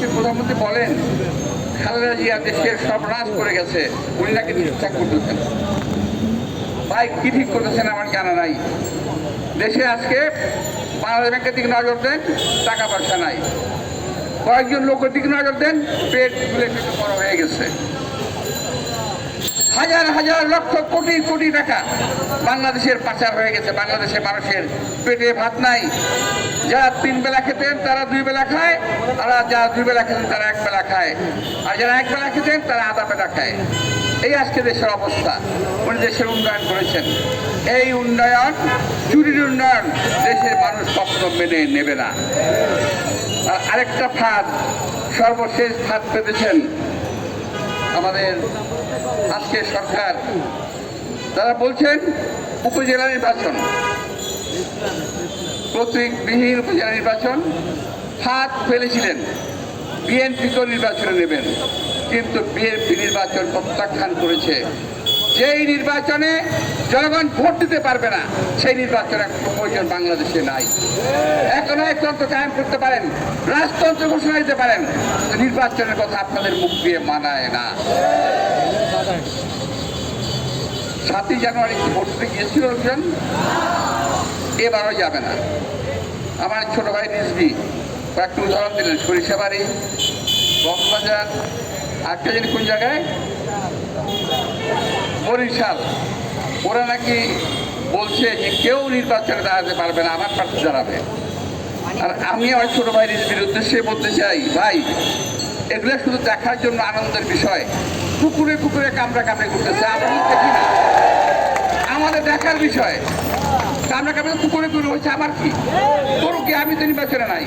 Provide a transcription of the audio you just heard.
আজকে প্রধানমন্ত্রী বলেন, খালেদা জিয়া দেশের সর্বনাশ করে গেছে, উনি নাকি ঠিকঠাক করতেছেন ভাই, কি ঠিক করতেছেন আমার জানা নাই। দেশে আজকে বাংলাদেশ ব্যাংকের দিকে নজর দেন, টাকা পয়সা নাই। কয়েকজন লোকের দিকে নজর দেন, পেট ফুলে পেটে বড় হয়ে গেছে। হাজার হাজার লক্ষ কোটি কোটি টাকা বাংলাদেশের পাচার হয়ে গেছে। বাংলাদেশের মানুষের পেটে ভাত নাই। যারা তিন বেলা খেতেন, তারা দুই বেলা খায়, আর যারা দুই বেলা খেতেন, তারা এক বেলা খায়। আর যারা এক বেলা খেতেন, তারা আধা বেলা খায়। এই আজকে দেশের অবস্থা। উনি দেশের উন্নয়ন করেছেন। এই উন্নয়ন, চুরির উন্নয়ন দেশের মানুষ কখনো মেনে নেবে না। আর আরেকটা ফাঁদ, সর্বশেষ ফাঁদ পেতেছেন আমাদের আজকের সরকার। তারা বলছেন, উপজেলা নির্বাচন। প্রতীকবিহীন উপজেলা নির্বাচন হাত ফেলেছিলেন। বিএনপিকেও নির্বাচনে নেবেন, কিন্তু বিএনপি নির্বাচন প্রত্যাখ্যান করেছে। যেই নির্বাচনে জনগণ ভোট দিতে পারবে না, সেই নির্বাচন প্রয়োজন বাংলাদেশে নাই। এখন একতন্ত্র কায়েম করতে পারেন, রাজতন্ত্র ঘোষণা দিতে পারেন নির্বাচনের কথা আপনাদের মুখ দিয়ে মানায় না। সাতই জানুয়ারি ভোট দিতে গিয়েছিল লোকজন? এবারও যাবে না। আমার ছোট ভাই নিজবি কয়েকটা উদাহরণ দিলেন। সরিষাবাড়ি কক্সবাজার আরেকটা জানি কোন জায়গায়? বরিশাল। ওরা নাকি বলছে যে কেউ নির্বাচনে দাঁড়াতে পারবে না, আমার প্রার্থী দাঁড়াবে। আর আমি আমার ছোট ভাই নিজবির উদ্দেশ্যে বলতে চাই, ভাই, এগুলো শুধু দেখার জন্য আনন্দের বিষয়। কুকুরে কুকুরে কামড়া কামড়ে করতেছে, আমরা কিন্তু দেখি না। আমাদের দেখার বিষয়। কামড়া কামড়ে করে কুকুরে হয়েছে আমার কি তোর কি? আমি তো নির্বাচনে নাই।